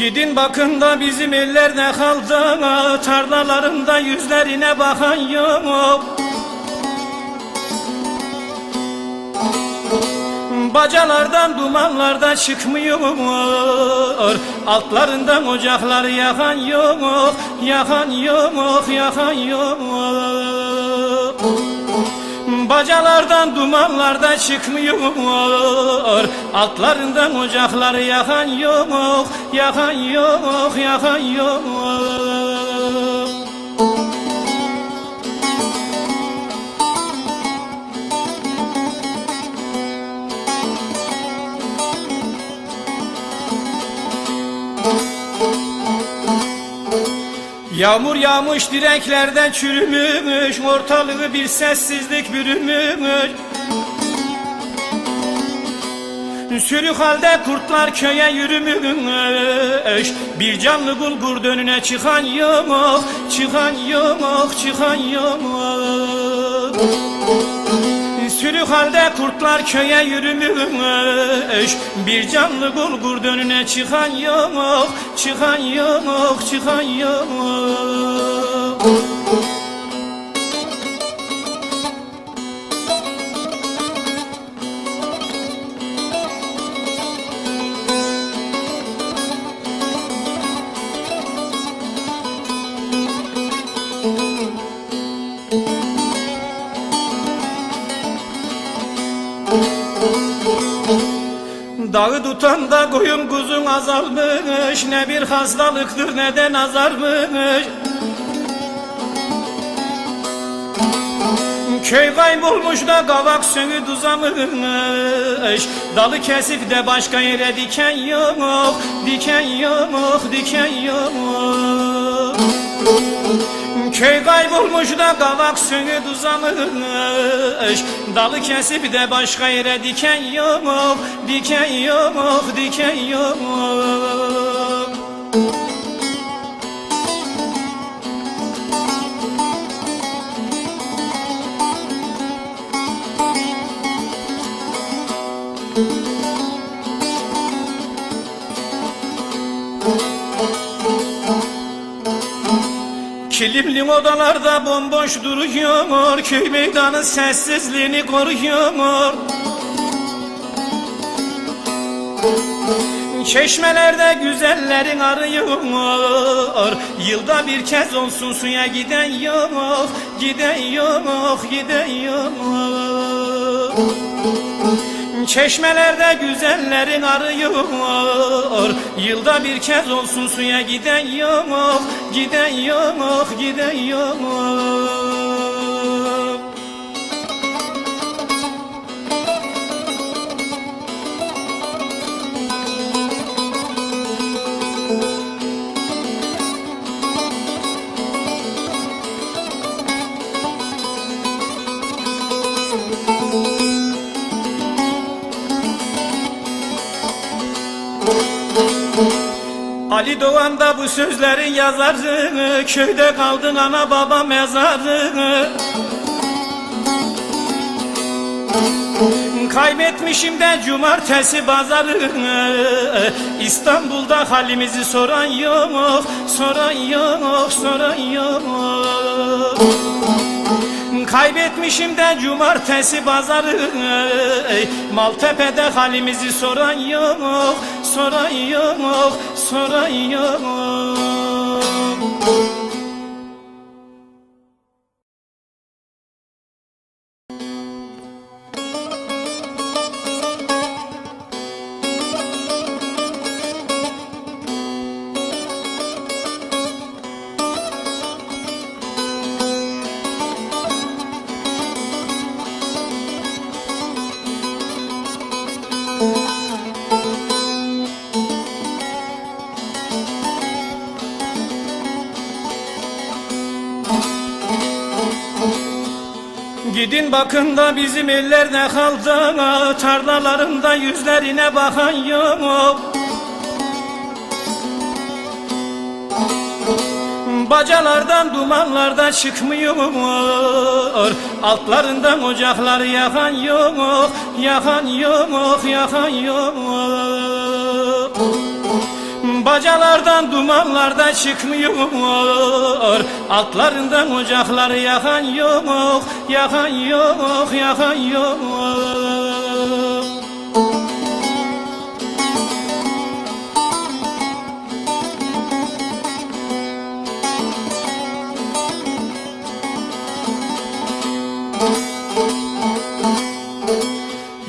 Gidin bakın da bizim eller ne kaldı? Tarlalarında yüzlerine bakan yok. Bacalardan dumanlarda çıkmıyor. Altlarından ocakları yakan yok Yakan yok, yakan yok Bacalardan dumanlarda çıkmıyor. Altlarından ocakları yakan yok Yakan yok, yakan yok Yağmur yağmış direklerden çürümüş Ortalığı bir sessizlik bürümüş. Sürü halde kurtlar köye yürümüş. Bir canlı bulgur dönüne çıkan yok Çıkan yok, çıkan yok Sürü halde kurtlar köye yürümüş. Bir canlı bulgur dönüne çıkan yok Çıkan yok, çıkan yok koyun kuzun azalmış Ne bir hastalıktır ne de nazarmış. Köy kaybolmuş da kavak sönü duzamış. Dalı kesip de başka yere diken yok Diken yok, diken yok Köy kaybolmuş da kavak sönü duzamış. Dalı kesip de başka yere diken yok Diken yok, diken yok Kilimli odalarda bomboş duruyor. Köy meydanı sessizliğini koruyor. Çeşmelerde güzellerin arıyor. Yılda bir kez olsun suya giden yok. Giden yok, giden yok Çeşmelerde güzellerin arıyor. Yılda bir kez olsun suya giden yok Giden yok, giden yok Ali Doğan da bu sözlerin yazarı. Köyde kaldın ana baba mezarı. Kaybetmişim de cumartesi pazarı. İstanbul'da halimizi soran yok Soran yok, soran yok. Kaybetmişim de cumartesi pazarı. Maltepe'de halimizi soran yok Soran yok, soran yok Gidin bakın da bizim eller ne kaldı? Tarlalarında yüzlerine bakan yok. Bacalardan dumanlarda çıkmıyor. Altlarından ocakları yakan yok. Yakan yok, yakan yok Bacalardan dumanlarda çıkmıyor. Altlarından ocakları yakan yok Yakan yok, yakan yok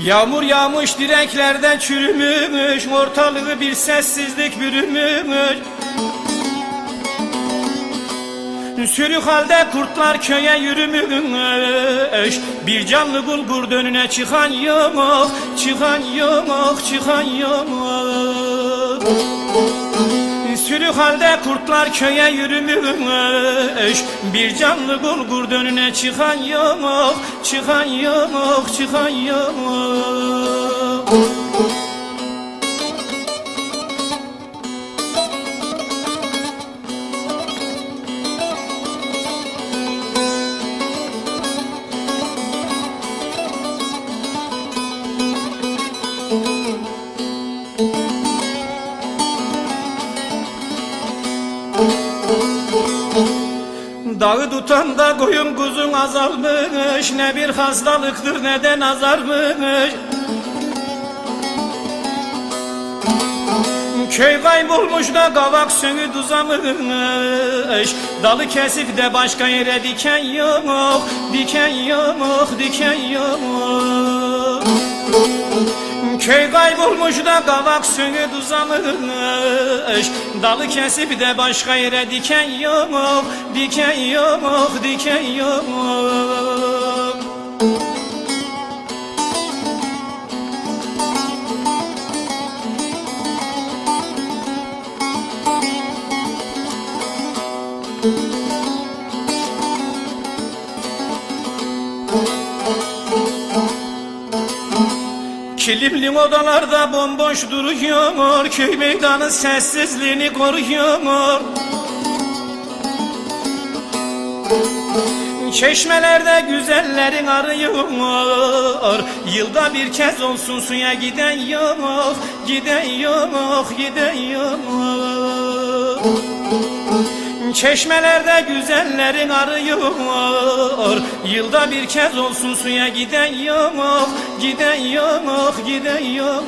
Yağmur yağmış direklerde çürümüş Ortalığı bir sessizlik bürümüş. Sürü halde kurtlar köye yürümüş. Bir canlı bulgur önüne çıkan yok Çıkan yok, çıkan yok Sürü halde kurtlar köye yürümüş. Bir canlı bulgur önüne çıkan yok Çıkan yok, çıkan yok Dağı tutan da koyun kuzun azalmış Ne bir hastalıktır ne de nazarmış Köy kaybolmuş da kavak sönü tuzamış. Dalı kesip de başka yere diken yok Diken yok, diken yok Köy kaybolmuş da kavak sönü tuzamış Dalı kesip de başka yere diken yok Diken yok, diken yok Kilimli odalarda bomboş duruyor. Köy meydanı sessizliğini koruyor. Çeşmelerde güzellerin arıyor. Yılda bir kez olsun suya giden yok Giden yok, giden yok Çeşmelerde güzellerin arıyor. Yılda bir kez olsun suya giden yok Giden yok, giden yok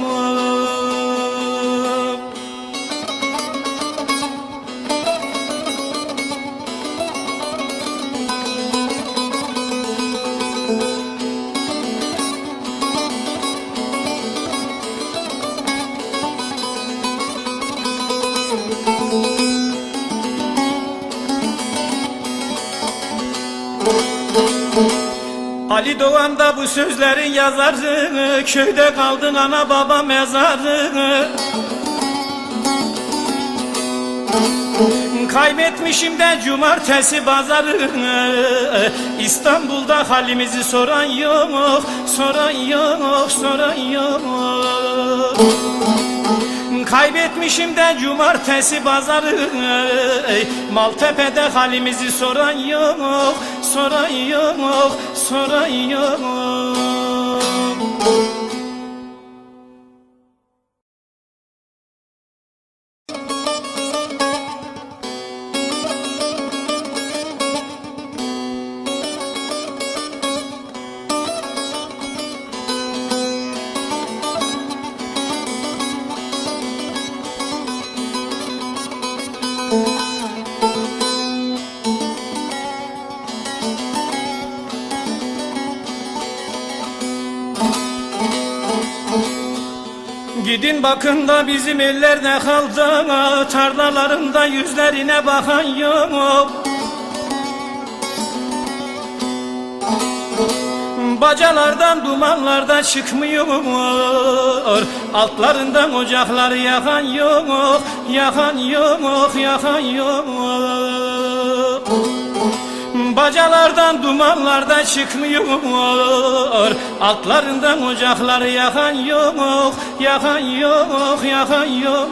Ali Doğan da bu sözlerin yazarı Köyde kaldın ana baba mezarı Kaybetmişim de cumartesi pazarı İstanbul'da halimizi soran yok Soran yok, soran yok Kaybetmişim de cumartesi pazarı. Maltepe'de halimizi soran yok Soran yok, soran yok Gidin bakın da bizim eller ne kaldı Tarlalarında yüzlerine bakan yok. Bacalardan dumanlarda çıkmıyor. Altlarından ocakları yakan yok Yakan yok, yakan yok Bacalardan dumanlarda çıkmıyor. Altlarından ocakları yakan yok Yakan yok, yakan yok